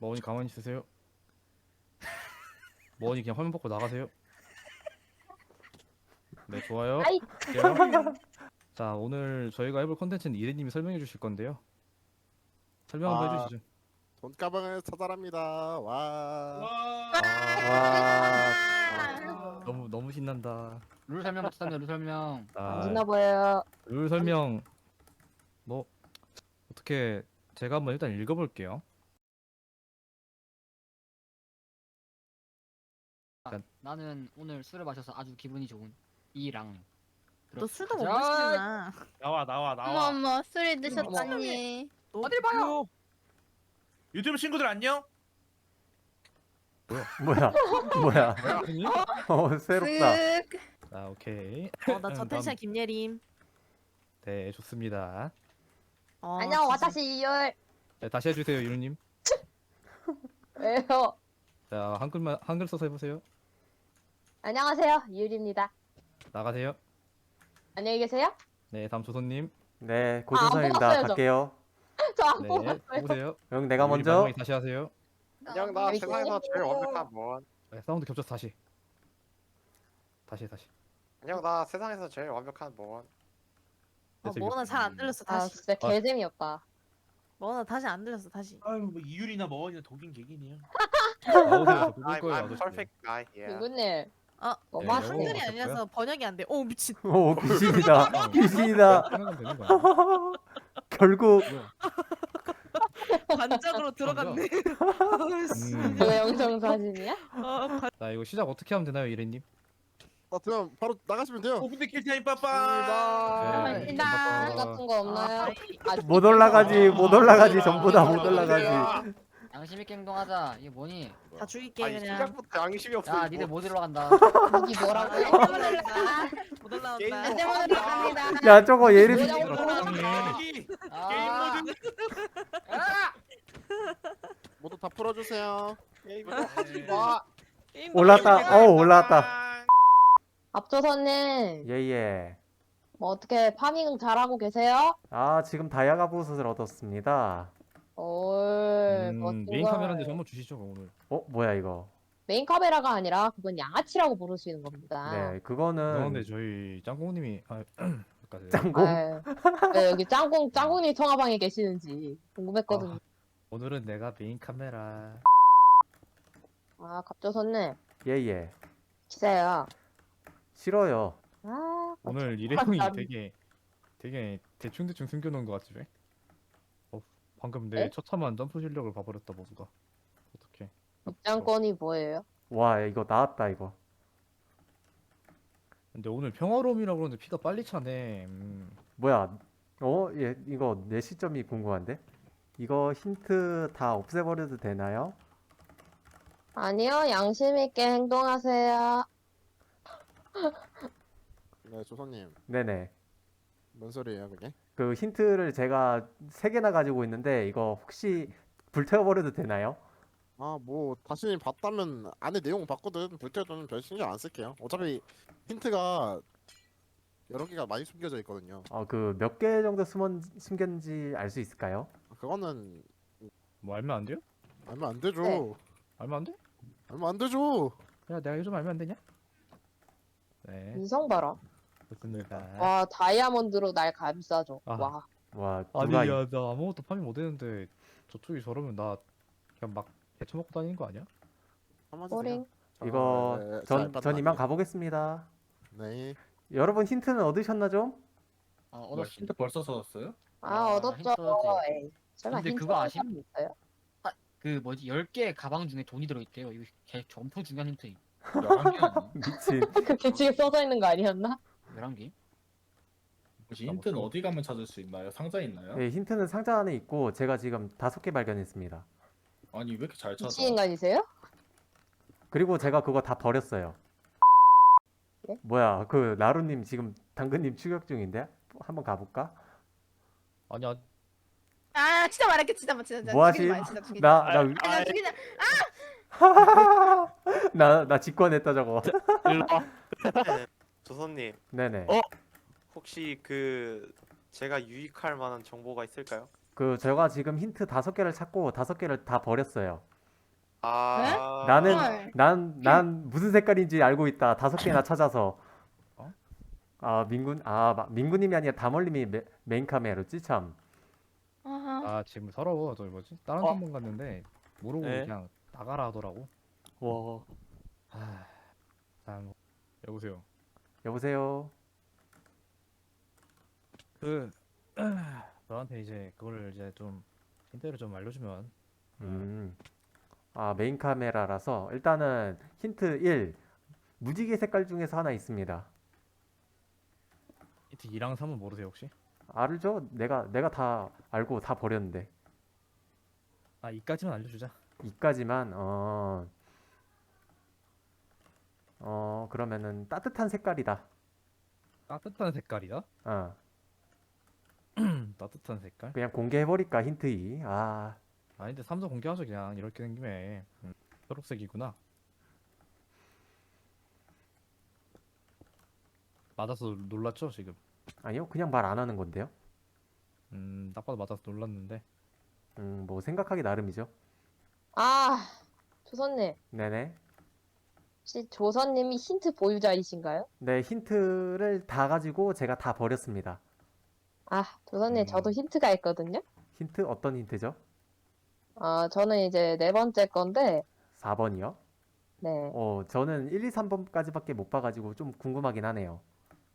머원이 가만히 있으세요. 머원이 그냥 화면 벗고 나가세요. 네 좋아요. 아이. 할게요. 자 오늘 저희가 해볼 컨텐츠는 이래님이 설명해 주실 건데요. 설명 한번 아. 해주시죠. 돈가방을 처단합니다. 와. 와. 너무 너무 신난다. 룰 설명부터 하면 룰 설명. 아, 신나 보여요. 룰 설명 뭐 어떻게 제가 한번 일단 읽어볼게요. 나는 오늘 술을 마셔서 아주 기분이 좋은 이랑. 너 술도 못 가자. 마시잖아. 나와 나와 어머 나와 어머 술이 드셨다니 어딜 봐요? 유튜브 친구들 안녕 뭐야? 뭐야? 선생님? 어 새롭다. 쓱 아 오케이. 어, 나 음, 저텐션. 김예림. 네 좋습니다. 어, 안녕, 진짜. 와타시 이열. 네, 다시 해주세요 유루님. 왜요? 자 한글만 한글 써서 해보세요. 안녕하세요, 이율입니다. 나가세요. 안녕히 계세요. 네 다음 조선님. 네 아, 고준성입니다. 뽑았어요, 저. 갈게요. 저 안 네 뽑았어요. 해보세요. 형 내가 우리 먼저. 마지막에 다시 하세요. 안녕 나 세상에서 제일 해요. 완벽한 원. 네, 사운드 겹쳐서 다시. 다시 다시. 안녕 나 세상에서 제일 완벽한 원. 어, 됐어, 뭐나 이거. 잘 안 들렸어 아, 다시. 진짜 개 재미없다. 뭐나 다시 안 들렸어 다시. 아유 뭐 이율이나 머원이나 독인 개기네요 나오세요. 저 I'm, 거예요 I'm 아저씨. perfect guy. Yeah. 누구님? 어, 너무 네, 와 하시네. 한글이. 아니라서 번역이 안 돼. 오 미친. 오 귀신이다. 귀신이다. 생각하면 되는 거야. 결국 반짝으로 들어갔네. 음. 이거 영정 사진이야? 어, 반- 자 이거 시작 어떻게 하면 되나요 이래님? 어, 그럼 바로 나가시면 돼요. 5분대 킬타임 빠빠 네. 아. 같은 거 없나요? 아, 못 올라가지 못 올라가지 전부 다 못 올라가지. 양심 있게 행동하자. 이게 뭐니? 다 죽일게 아니 그냥. 시작부터 양심이 없어. 야. 니들 못 들어간다. 무기 뭐라고요? 못 올라온다. 게임 안돼 모두 갑니다. 야 저거 예림 뭐냐고 게임 아, 모드 모두 다 풀어주세요. 게임 네. 와. 게임 올랐다. 어 올라왔다. 앞조선님, 예예. 뭐 어떻게 파밍 잘하고 계세요? 아 지금 다이아가 보스를 얻었습니다. 올, 음, 메인 카메라인데 저 한번 주시죠 오늘. 어 뭐야 이거? 메인 카메라가 아니라 그건 양아치라고 부르시는 겁니다. 네 아, 그거는 근데 저희 짱공님이 아 여기까지. 짱공. 아유, 네, 여기 짱공 짱공님 통화방에 계시는지 궁금했거든요. 오늘은 내가 메인 카메라. 아, 갑조선님 예예. 기세요. 싫어요. 아, 오늘 이래형이 난- 되게 되게 대충 대충 숨겨놓은 것 같지 왜? 어 방금 내 네? 처참한 점프 실력을 봐버렸다 모두가. 어떻게? 입장권이 뭐예요? 와 이거 나왔다 이거. 근데 오늘 평화로움이라 그러는데 피가 빨리 차네. 음. 뭐야? 어? 예, 이거 내 시점이 궁금한데? 이거 힌트 다 없애버려도 되나요? 아니요, 양심 있게 행동하세요. 네 조선님 네네. 뭔 소리예요 그게? 그 힌트를 제가 세 개나 가지고 있는데 이거 혹시 불태워버려도 되나요? 아 뭐 다시 봤다면 안에 내용 봤거든. 불태워도는 별 신경 안 쓸게요. 어차피 힌트가 여러 개가 많이 숨겨져 있거든요. 어, 그 몇 개 정도 숨은, 숨겼는지 알 수 있을까요? 그거는 뭐 알면 안 돼요? 알면 안 되죠. 네. 알면 안 돼? 알면 안 되죠. 야 내가 요즘 알면 안 되냐? 네 인성 봐라. 좋습니다. 와, 다이아몬드로 날 감싸줘. 아. 와. 와, 아니 누가 이- 야 나 아무것도 파밍 못했는데 저쪽이 저러면 나 그냥 막 개쳐먹고 다니는 거 아니야? 꼬링. 이거 네, 네, 전, 잘전 이만 받아놨네요. 가보겠습니다. 네. 여러분 힌트는 얻으셨나 좀? 어, 뭐 얻었어. 힌트 벌써 썼어요? 아, 아, 얻었죠. 힌트지. 에이, 설마 근데 힌트 그거 얻은 아심? 사람 있어요? 그 뭐지? 10개 가방 중에 돈이 들어있대요. 이거 개 엄청 중요한 힌트. 11개 아니 미친. 그 규칙에 써져 있는 거 아니었나? 11개? 혹시 힌트는 어디 가면 찾을 수 있나요? 상자에 있나요? 네, 힌트는 상자 안에 있고 제가 지금 다섯 개 발견했습니다. 아니 왜 이렇게 잘 찾아? 미친 인간이세요? 그리고 제가 그거 다 버렸어요. 네? 뭐야, 그 나루님 지금 당근님 추격 중인데? 한번 가볼까? 아니야 아 진짜 말할게 진짜 말 진짜 뭐? 마, 진짜 죽이지 나, 마. 나, 아, 나 죽이지 나, 나 직관했다 저거. 네, 조선님 네네. 어? 혹시 그 제가 유익할 만한 정보가 있을까요? 그 제가 지금 힌트 다섯 개를 찾고 다섯 개를 다 버렸어요. 아 나는 헐. 난 난 무슨 색깔인지 알고 있다. 다섯 개나 찾아서. 어? 아 민군 아 마- 민군님이 아니라 다멀님이 메, 메인 카메라였지 참. 아하. 아 지금 서러워 저 뭐지? 다른 어. 선번 갔는데 모르고 네. 그냥 나가라 하더라고. 와 아, 참 여보세요. 여보세요. 그 저한테 이제 그거를 이제 좀 힌트를 좀 알려주면 음. 아 메인 카메라라서 일단은 힌트 1 무지개 색깔 중에서 하나 있습니다. 힌트 2랑 3은 모르세요 혹시? 알죠? 내가 내가 다 알고 다 버렸는데. 아 이까지만 알려주자. 이까지만 어. 어 그러면은 따뜻한 색깔이다. 따뜻한 색깔이다? 어 따뜻한 색깔? 그냥 공개해버릴까 힌트 2. 아 아닌데 삼성 공개하죠 그냥 이렇게 된 김에 음, 초록색이구나. 맞아서 놀랐죠 지금. 아니요 그냥 말 안 하는 건데요. 음, 딱 봐도 맞아서 놀랐는데. 음 뭐 생각하기 나름이죠. 아, 조선님. 네네. 혹시 조선님이 힌트 보유자이신가요? 네 힌트를 다 가지고 제가 다 버렸습니다. 아, 조선님, 음. 저도 힌트가 있거든요. 힌트 어떤 힌트죠? 아, 저는 이제 네 번째 건데, 4번이요? 네. 어 저는 1, 2, 3번까지밖에 못 봐가지고 좀 궁금하긴 하네요.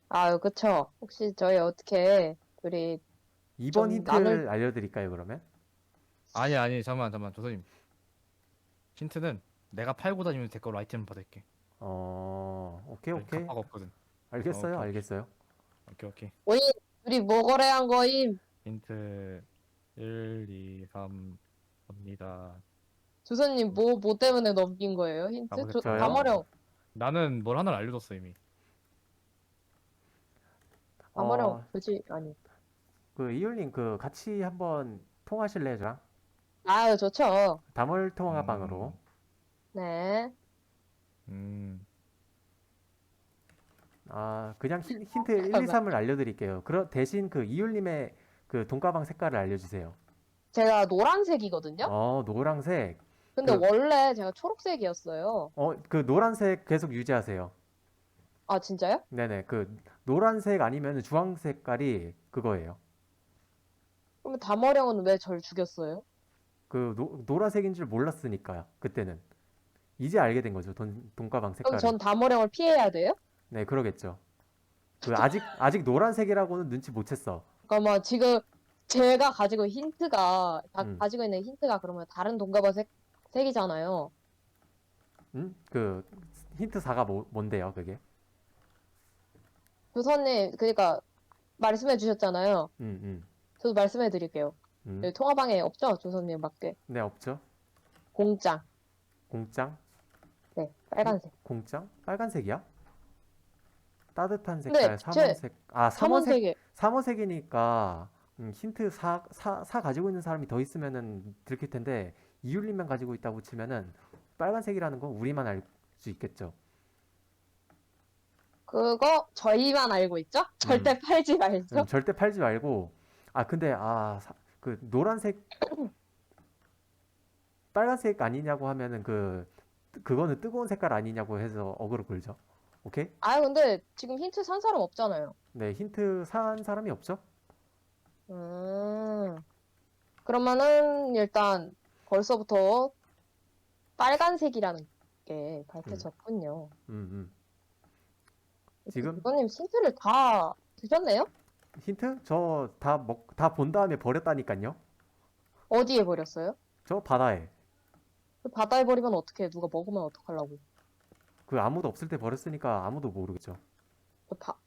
아유, 그쵸. 혹시 저희 어떻게, 둘이, 2번 좀 힌트를 나눌- 알려드릴까요 그러면? 아니 아니 잠깐만 잠깐만 조선님. 힌트는 내가 팔고 다니면 내 걸로 아이템 받을게. 어 오케이 오케이 갑박 없거든. 알겠어요 오케이. 알겠어요. 오케이 오케이. 오이, 둘이 뭐 거래한 거임? 힌트 1, 2, 3 갑니다. 조선님, 뭐, 뭐 때문에 넘긴 거예요? 힌트? 아, 저, 저요? 다머령, 나는 뭘 하나를 알려줬어 이미. 어, 굳이, 아니. 그 이율님 그 같이 한번 통화하실래요 저랑? 아유, 좋죠. 다물 통화방으로. 네. 음. 아 그냥 힌, 힌트 1, 2, 3을 알려드릴게요. 그러 대신 그 이율님의 그 돈가방 색깔을 알려주세요. 제가 노란색이거든요? 어 노란색. 근데 그- 원래 제가 초록색이었어요. 어 그 노란색 계속 유지하세요. 아, 진짜요? 네네 그 노란색 아니면 주황 색깔이 그거예요. 그러면 다머령은 왜 절 죽였어요? 그 노, 노란색인 줄 몰랐으니까요. 그때는 이제 알게 된 거죠. 돈 돈가방 그럼 색깔을. 전 다머령을 피해야 돼요? 네 그러겠죠. 그 아직 아직 노란색이라고는 눈치 못 챘어. 잠깐만, 지금 제가 가지고 힌트가, 다- 음. 가지고 있는 힌트가 그러면 다른 동가바 색, 색이잖아요. 응? 그 힌트 4가 뭐, 뭔데요 그게? 조선님, 그러니까 말씀해 주셨잖아요. 음, 음, 저도 말씀해 드릴게요. 음. 여기 통화방에 없죠? 조선님 밖에. 네 없죠. 공장. 공장? 네, 빨간색. 공장? 빨간색이야? 따뜻한 근데 색깔, 제 삼원색. 아, 삼원색. 삼원색이니까 음, 힌트 4, 4, 4 가지고 있는 사람이 더 있으면은 들킬 텐데 이율님만 가지고 있다고 치면은 빨간색이라는 건 우리만 알 수 있겠죠. 그거 저희만 알고 있죠? 절대 팔지 말죠? 음, 절대 팔지 말고 아 근데 아 그 노란색 빨간색 아니냐고 하면은 그 그거는 뜨거운 색깔 아니냐고 해서 어그로 끌죠. 오케이? 아 근데 지금 힌트 산 사람 없잖아요. 네 힌트 산 사람이 없죠? 음. 그러면은 일단 벌써부터 빨간색이라는 게 밝혀졌군요. 음, 음. 지금 부모님 힌트를 다 드셨네요? 힌트 저 다 먹 다 본 다음에 버렸다니까요. 어디에 버렸어요? 저 바다에 그 바다에 버리면 어떡해? 누가 먹으면 어떡하려고? 그 아무도 없을 때 버렸으니까 아무도 모르겠죠. 그 바,